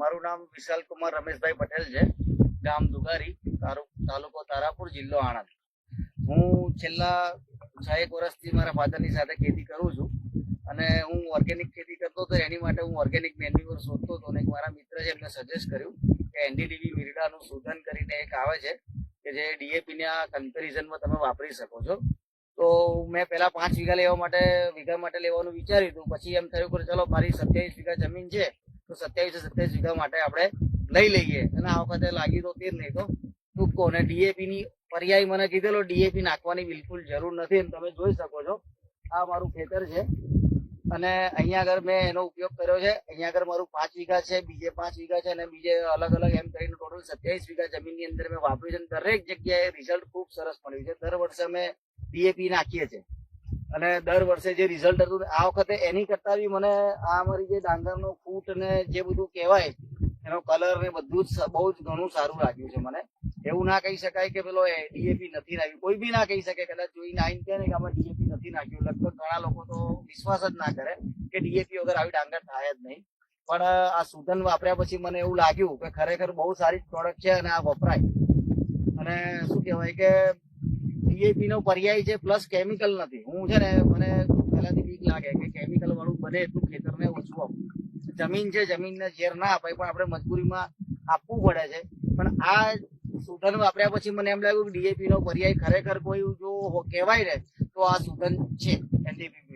મારું નામ વિશાલ કુમાર રમેશભાઈ પટેલ છે. ગામ દુગારી તાલુકો તારાપુર, જિલ્લો આણંદ. હું છેલ્લા છ એક વર્ષથી મારા ફાધરની સાથે ખેતી કરું છું અને હું ઓર્ગેનિક ખેતી કરતો હતો. એની માટે હું ઓર્ગેનિક મેન્યુઅર શોધતો હતો અને મારા મિત્ર છે એમને સજેસ્ટ કર્યું કે એનડીડીબી મિરડાનું શોધન કરીને એક આવે છે કે જે ડીએપીના કમ્પેરિઝનમાં તમે વાપરી શકો છો. તો મેં પહેલાં પાંચ વીઘા લેવા માટે, વીઘા માટે લેવાનું વિચાર્યું હતું. પછી એમ થયું કે ચલો મારી સત્યાવીસ વીઘા જમીન છે તો સત્યાવીસ સત્યાવીસ વીઘા માટે આપણે લઈ લઈએ. અને આ વખતે લાગી તો તેર નહીં તો ટૂંકો. અને ડીએપી ની પર્યાય મને કીધેલો ડીએપી નાખવાની બિલકુલ જરૂર નથી. એમ તમે જોઈ શકો છો, આ મારું ખેતર છે. અને અહીંયા આગળ મેં એનો ઉપયોગ કર્યો છે. અહીંયા આગળ મારું પાંચ વીઘા છે, બીજે પાંચ વીઘા છે અને બીજે અલગ અલગ એમ કરીને ટોટલ સત્યાવીસ વીઘા જમીનની અંદર મેં વાપર્યું છે. દરેક જગ્યાએ રિઝલ્ટ ખૂબ સરસ મળ્યું છે. દર વર્ષે અમે ડીએપી નાખીએ છીએ. અને દર વર્ષે જે રિઝલ્ટ હતું, આ વખતે એની કરતા બી મને આ અમારી જે ડાંગરનો ફૂટ ને જે બધું કહેવાય, એનો કલર ને બધું જ બહુ જ ઘણું સારું લાગ્યું છે મને. એવું ના કહી શકાય કે પેલો ડીએપી નથી નાખ્યું કોઈ બી ના કહી શકે, કદાચ જોઈને આઈને કે આમાં ડીએપી નથી નાખ્યું. લગભગ ઘણા લોકો તો વિશ્વાસ જ ના કરે કે ડીએપી વગર આવી ડાંગર થાય જ નહીં. પણ આ સુધન વાપર્યા પછી મને એવું લાગ્યું કે ખરેખર બહુ સારી પ્રોડક્ટ છે અને આ વપરાય. અને શું કહેવાય કે ડીએપી નો પર્યાય છે પ્લસ કેમિકલ નથી. હું છે ને, મને પહેલાથી બીક લાગે કે કેમિકલ વાળું બને એટલું ખેતરને ઓછું આપવું. જમીન છે, જમીનને ઝેર ના અપાય, પણ આપણે મજબૂરીમાં આપવું પડે છે. પણ આ સુધન વાપર્યા પછી મને એમ લાગ્યું કે ડીએપી નો પર્યાય ખરેખર કોઈ જો કહેવાય ને, તો આ સુધન છે એનડીપી